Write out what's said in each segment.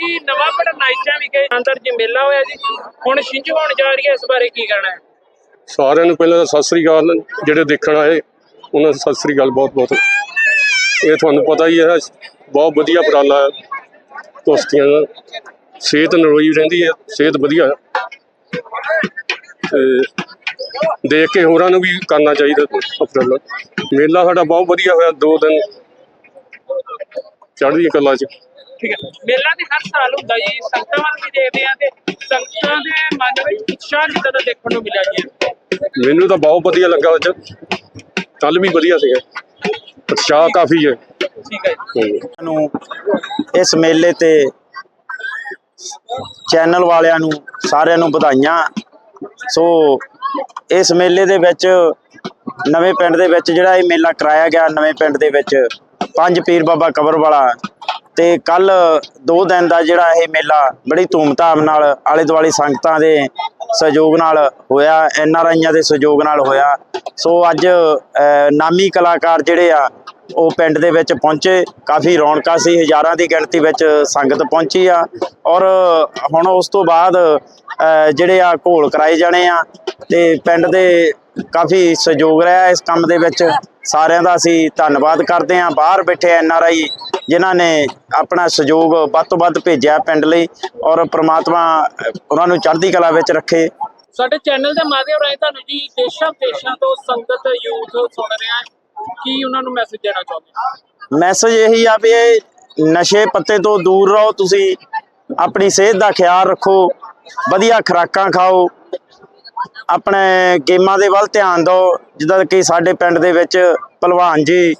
ਜੀ, ਨਵਾਂ ਪਿੰਡ ਨਾਈਚਾ ਵਿਖੇ ਅੰਦਰ ਜੀ ਮੇਲਾ ਹੋਇਆ ਜੀ। ਹੁਣ ਛਿੰਝ ਹੋਣ ਜਾ ਰਹੀ ਹੈ, ਇਸ ਬਾਰੇ ਕੀ ਕਹਿਣਾ ਹੈ? ਸਾਰਿਆਂ ਨੂੰ ਪਹਿਲਾਂ ਤਾਂ ਸਤਿ ਸ੍ਰੀ ਅਕਾਲ, ਜਿਹੜੇ ਦੇਖਣ ਆਏ, ਉਹਨਾਂ ਨੂੰ ਸਤਿ ਸ੍ਰੀ ਅਕਾਲ ਬਹੁਤ ਬਹੁਤ। ਇਹ ਤੁਹਾਨੂੰ ਪਤਾ ਹੀ ਹੈ, ਬਹੁਤ ਵਧੀਆ ਉਪਰਾਲਾ ਹੈ। ਕੁਸ਼ਤੀਆਂ ਦਾ। ਸਿਹਤ ਨਰੋਈ ਰਹਿੰਦੀ ਹੈ, ਸਿਹਤ ਵਧੀਆ ਤੇ ਦੇਖ ਕੇ ਹੋਰਾਂ ਨੂੰ ਵੀ ਕਰਨਾ ਚਾਹੀਦਾ ਉਪਰਾਲਾ। ਮੇਲਾ ਸਾਡਾ ਬਹੁਤ ਵਧੀਆ ਹੋਇਆ, ਦੋ ਦਿਨ ਚੜ੍ਹਦੀ ਕਲਾ ਚ। ਠੀਕ ਹੈ। ਮੇਲਾ ਤੇ ਹਰ ਸਾਲ ਹੁੰਦਾ ਜੀ। ਸੰਗਤਾਂ ਵੱਲ ਵੀ ਦੇਖਦੇ ਆ ਤੇ ਸੰਗਤਾਂ ਦੇ ਮਨ ਵਿੱਚ ਉਤਸ਼ਾਹ ਕਿੱਦਾਂ ਦਾ ਦੇਖਣ ਨੂੰ ਮਿਲਿਆ ਜੀ। ਮੈਨੂੰ ਤਾਂ ਬਹੁਤ ਵਧੀਆ ਲੱਗਾ ਅੱਜ। ਕੱਲ ਵੀ ਵਧੀਆ ਸੀਗਾ। ਉਤਸ਼ਾਹ ਕਾਫੀ ਹੈ। ਠੀਕ ਹੈ ਜੀ। ਨੂੰ ਇਸ ਮੇਲੇ ਤੇ ਚੈਨਲ ਵਾਲਿਆਂ ਨੂੰ ਸਾਰਿਆਂ ਨੂੰ ਵਧਾਈਆਂ। ਸੋ ਇਸ ਮੇਲੇ ਦੇ ਵਿੱਚ ਨਵੇਂ ਪਿੰਡ ਦੇ ਵਿੱਚ ਜਿਹੜਾ ਇਹ ਮੇਲਾ ਕਰਾਇਆ ਗਿਆ ਨਵੇਂ ਪਿੰਡ ਦੇ ਵਿੱਚ ਪੰਜ ਪੀਰ ਬਾਬਾ ਕਬਰ ਵਾਲਾ ਤੇ ਕੱਲ ਦੋ ਦਿਨ ਦਾ ਜਿਹੜਾ ਇਹ ਮੇਲਾ ਬੜੀ ਧੂਮਧਾਮ ਨਾਲ ਆਲੇ ਦੁਆਲੇ ਸੰਗਤਾਂ ਦੇ ਸਹਿਯੋਗ ਨਾਲ ਹੋਇਆ, ਐਨ ਆਰ ਆਈਆਂ ਦੇ ਸਹਿਯੋਗ ਨਾਲ ਹੋਇਆ। ਸੋ ਅੱਜ ਨਾਮੀ ਕਲਾਕਾਰ ਜਿਹੜੇ ਆ, ਉਹ ਪਿੰਡ ਦੇ ਵਿੱਚ ਪਹੁੰਚੇ। ਕਾਫੀ ਰੌਣਕਾਂ ਸੀ, ਹਜ਼ਾਰਾਂ ਦੀ ਗਿਣਤੀ ਵਿੱਚ ਸੰਗਤ ਪਹੁੰਚੀ ਆ। ਔਰ ਹੁਣ ਉਸ ਤੋਂ ਬਾਅਦ ਜਿਹੜੇ ਆ ਘੋਲ ਕਰਾਏ ਜਾਣੇ ਆ ਤੇ ਪਿੰਡ ਦੇ ਕਾਫੀ ਸਹਿਯੋਗ ਰਿਹਾ ਇਸ ਕੰਮ ਦੇ ਵਿੱਚ। ਸਾਰਿਆਂ ਦਾ ਅਸੀਂ ਧੰਨਵਾਦ ਕਰਦੇ ਹਾਂ। ਬਾਹਰ ਬੈਠੇ ਐਨ ਆਰ ਆਈ ਜਿਨ੍ਹਾਂ ਨੇ ਆਪਣਾ ਸਹਿਯੋਗ ਵੱਧ ਤੋਂ ਵੱਧ ਭੇਜਿਆ ਪਿੰਡ ਲਈ ਔਰ ਪ੍ਰਮਾਤਮਾ ਉਹਨਾਂ ਨੂੰ ਚੜ੍ਹਦੀ ਕਲਾ ਵਿੱਚ ਰੱਖੇ। ਸਾਡੇ ਚੈਨਲ ਦੇ ਮਾਧਿਅਮ ਰਾਹੀਂ ਤੁਹਾਨੂੰ ਜੀ ਦੇਸ਼ਾਂ ਵਿਦੇਸ਼ਾਂ ਤੋਂ ਸੰਗਤ ਯੂਥ ਸੁਣ ਰਿਹਾ ਹੈ। ਕੀ ਉਹਨਾਂ ਨੂੰ ਮੈਸੇਜ ਦੇਣਾ ਚਾਹੁੰਦੇ ਮੈਸੇਜ ਇਹੀ ਆ ਵੀ ਨਸ਼ੇ ਪੱਤੇ ਤੋਂ ਦੂਰ ਰਹੋ। ਤੁਸੀਂ ਆਪਣੀ ਸਿਹਤ ਦਾ ਖਿਆਲ ਰੱਖੋ। ਵਧੀਆ ਖੁਰਾਕਾਂ ਖਾਓ। ਆਪਣੇ ਗੇਮਾਂ ਦੇ ਵੱਲ ਧਿਆਨ ਦਿਓ ਜਿੱਦਾਂ ਕਿ ਸਾਡੇ ਪਿੰਡ ਦੇ ਵਿੱਚ ਭਲਵਾਨ ਜੀ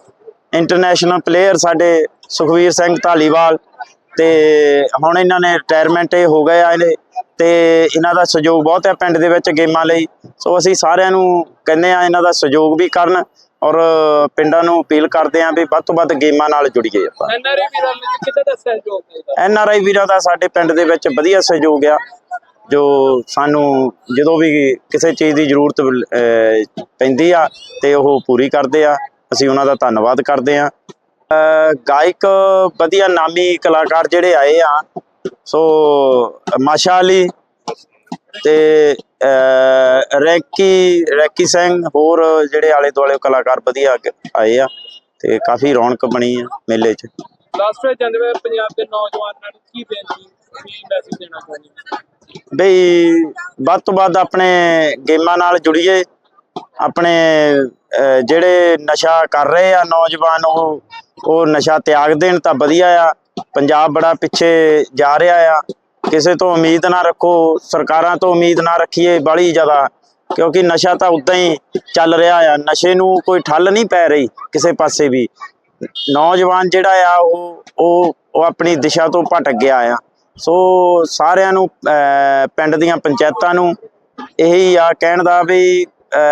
ਇੰਟਰਨੈਸ਼ਨਲ ਪਲੇਅਰ ਸਾਡੇ ਸੁਖਵੀਰ ਸਿੰਘ ਢਾਲੀਵਾਲ ਤੇ ਹੁਣ ਇਹਨਾਂ ਨੇ ਰਿਟਾਇਰਮੈਂਟ ਇਹ ਹੋ ਗਏ ਆ ਇਹਨੇ ਤੇ ਇਹਨਾਂ ਦਾ ਸਹਿਯੋਗ ਬਹੁਤ ਹੈ ਪਿੰਡ ਦੇ ਵਿੱਚ ਗੇਮਾਂ ਲਈ। ਸੋ ਅਸੀਂ ਸਾਰਿਆਂ ਨੂੰ ਕਹਿੰਦੇ ਆ ਇਹਨਾਂ ਦਾ ਸਹਿਯੋਗ ਵੀ ਕਰਨ ਔਰ ਪਿੰਡਾਂ ਨੂੰ ਅਪੀਲ ਕਰਦੇ ਆਂ ਵੀ ਵੱਧ ਤੋਂ ਵੱਧ ਗੇਮਾਂ ਨਾਲ ਜੁੜੀਏ ਆਪਾਂ। ਵੀਰਾਂ ਸਹਿਯੋਗ ਹੈ ਐਨ ਆਰ ਆਈ ਵੀਰਾਂ ਦਾ ਸਾਡੇ ਪਿੰਡ ਦੇ ਵਿੱਚ ਵਧੀਆ ਸਹਿਯੋਗ ਆ। ਜੋ ਸਾਨੂੰ ਜਦੋਂ ਵੀ ਕਿਸੇ ਚੀਜ਼ ਦੀ ਜ਼ਰੂਰਤ ਪੈਂਦੀ ਆ ਤੇ ਉਹ ਪੂਰੀ ਕਰਦੇ ਆ, ਅਸੀਂ ਉਹਨਾਂ ਦਾ ਧੰਨਵਾਦ ਕਰਦੇ ਆ। ਗਾਇਕ ਵਧੀਆ ਨਾਮੀ ਕਲਾਕਾਰ ਜਿਹੜੇ ਆਏ ਆ, ਸੋ ਮਾਸ਼ਾ ਅਲੀ ਤੇ ਰੈਕੀ ਰੈਕੀ ਸਿੰਘ ਹੋਰ ਜਿਹੜੇ ਆਲੇ ਦੁਆਲੇ ਕਲਾਕਾਰ ਵਧੀਆ ਆਏ ਆ ਤੇ ਕਾਫੀ ਰੌਣਕ ਬਣੀ ਆ ਮੇਲੇ 'ਚ। ਲਾਸਟ ਵਿੱਚ ਜਾਂਦੇ ਪੰਜਾਬ ਦੇ ਨੌਜਵਾਨਾਂ ਨੂੰ ਕੀ ਬੇਨਤੀ, ਕੀ ਮੈਸੇਜ ਦੇਣਾ ਚਾਹੁੰਦੇ ਬਈ ਵੱਧ ਤੋਂ ਵੱਧ ਆਪਣੇ ਗੇਮਾਂ ਨਾਲ ਜੁੜੀਏ। ਆਪਣੇ ਜਿਹੜੇ ਨਸ਼ਾ ਕਰ ਰਹੇ ਆ ਨੌਜਵਾਨ, ਉਹ ਉਹ ਨਸ਼ਾ ਤਿਆਗ ਦੇਣ ਤਾਂ ਵਧੀਆ ਆ। ਪੰਜਾਬ ਬੜਾ ਪਿੱਛੇ ਜਾ ਰਿਹਾ ਆ। ਕਿਸੇ ਤੋਂ ਉਮੀਦ ਨਾ ਰੱਖੋ, ਸਰਕਾਰਾਂ ਤੋਂ ਉਮੀਦ ਨਾ ਰੱਖੀਏ ਬੜੀ ਜ਼ਿਆਦਾ। ਕਿਉਂਕਿ ਨਸ਼ਾ ਤਾਂ ਉਦਾਂ ਹੀ ਚੱਲ ਰਿਹਾ ਆ। ਨਸ਼ੇ ਨੂੰ ਕੋਈ ਠੱਲ ਨਹੀਂ ਪੈ ਰਹੀ ਕਿਸੇ ਪਾਸੇ ਵੀ। ਨੌਜਵਾਨ ਜਿਹੜਾ ਆ ਉਹ ਉਹ ਆਪਣੀ ਦਿਸ਼ਾ ਤੋਂ ਭਟਕ ਗਿਆ ਆ। ਸੋ ਸਾਰਿਆਂ ਨੂੰ ਪਿੰਡ ਦੀਆਂ ਪੰਚਾਇਤਾਂ ਨੂੰ ਇਹੀ ਆ ਕਹਿਣ ਦਾ ਵੀ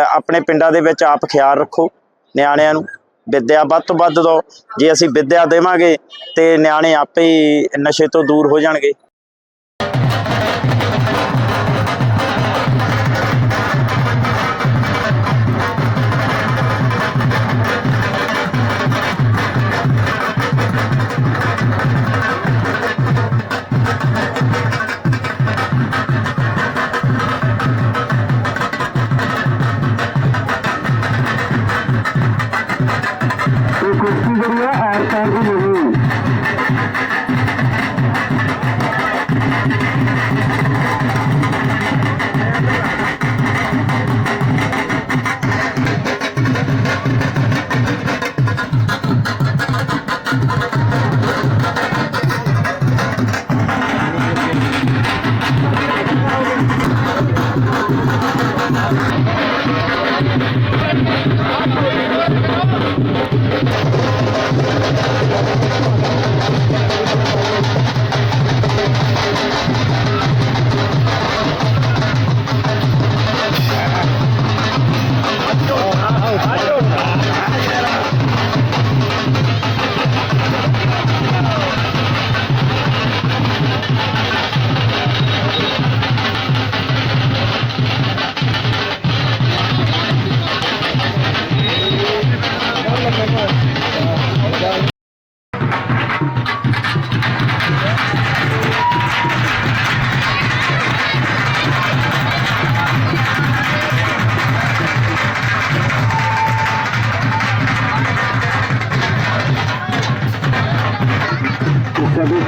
ਆਪਣੇ ਪਿੰਡਾਂ ਦੇ ਵਿੱਚ ਆਪ ਖਿਆਲ ਰੱਖੋ ਨਿਆਣਿਆਂ ਨੂੰ। ਵਿੱਦਿਆ ਵੱਧ ਤੋਂ ਵੱਧ ਦਿਓ। ਜੇ ਅਸੀਂ ਵਿੱਦਿਆ ਦੇਵਾਂਗੇ ਤੇ ਨਿਆਣੇ ਆਪੇ ਹੀ ਨਸ਼ੇ ਤੋਂ ਦੂਰ ਹੋ ਜਾਣਗੇ।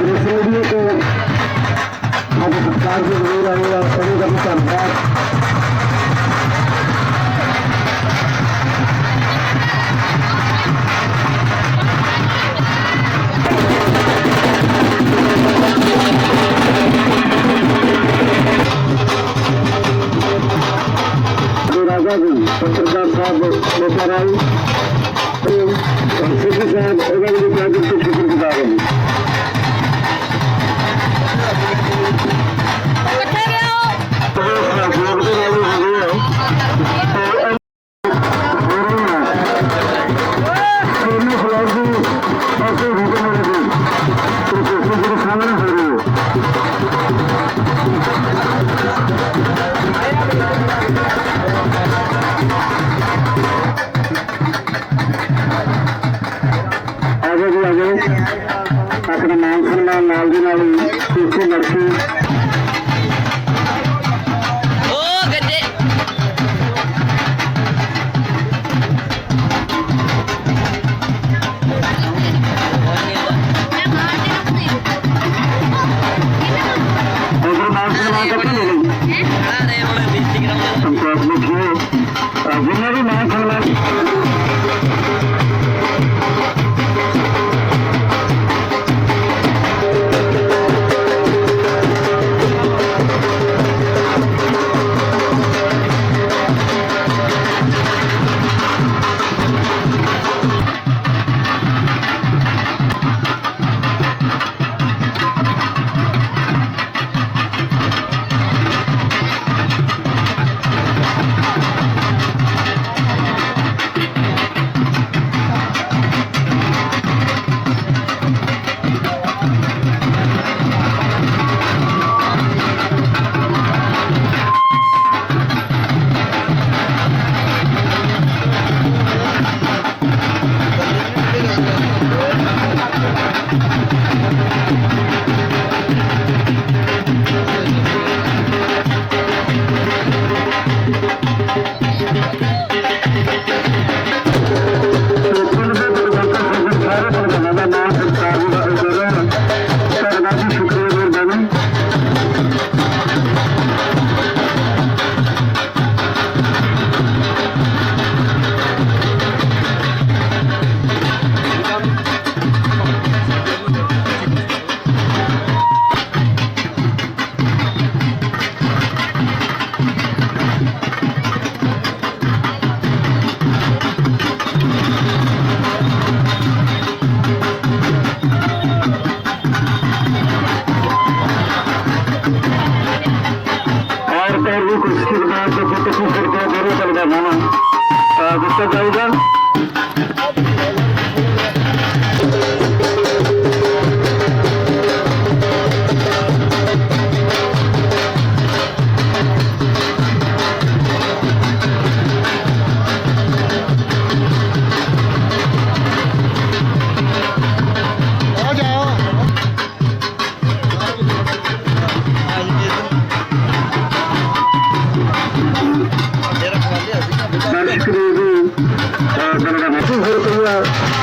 ਇਸ ਵੀਡੀਓ ਤੋਂ ਸਾਡੇ ਸਰਕਾਰ ਦੇ ਜ਼ਰੂਰ ਆਏਗਾ ਉਹਨਾਂ ਦਾ ਵੀ ਧੰਨਵਾਦ ਰਾਜਾ ਜੀ ਪੱਤਰਕਾਰ ਸਾਹਿਬ ਲੋਕਾਂ ਰਾਹੀਂ ਨਾਲ ਦੀ ਨਾਲ ਤੁਸੀਂ ਲੱਗੀ जिन्हें भी मैं खेलना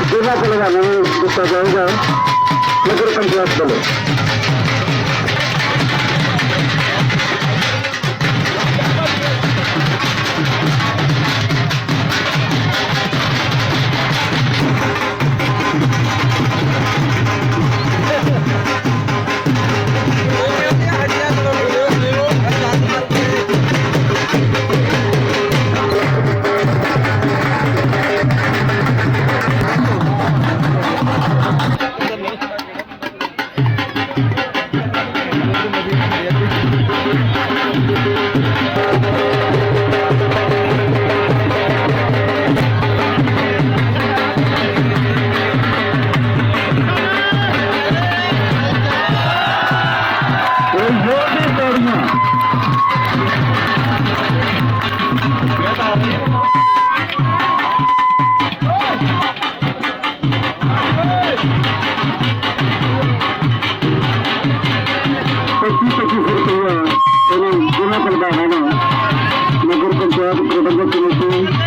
జిల్లా కూడా నిర్వహిస్తున్న ప్రజలు কৃতজ্ঞ করেছি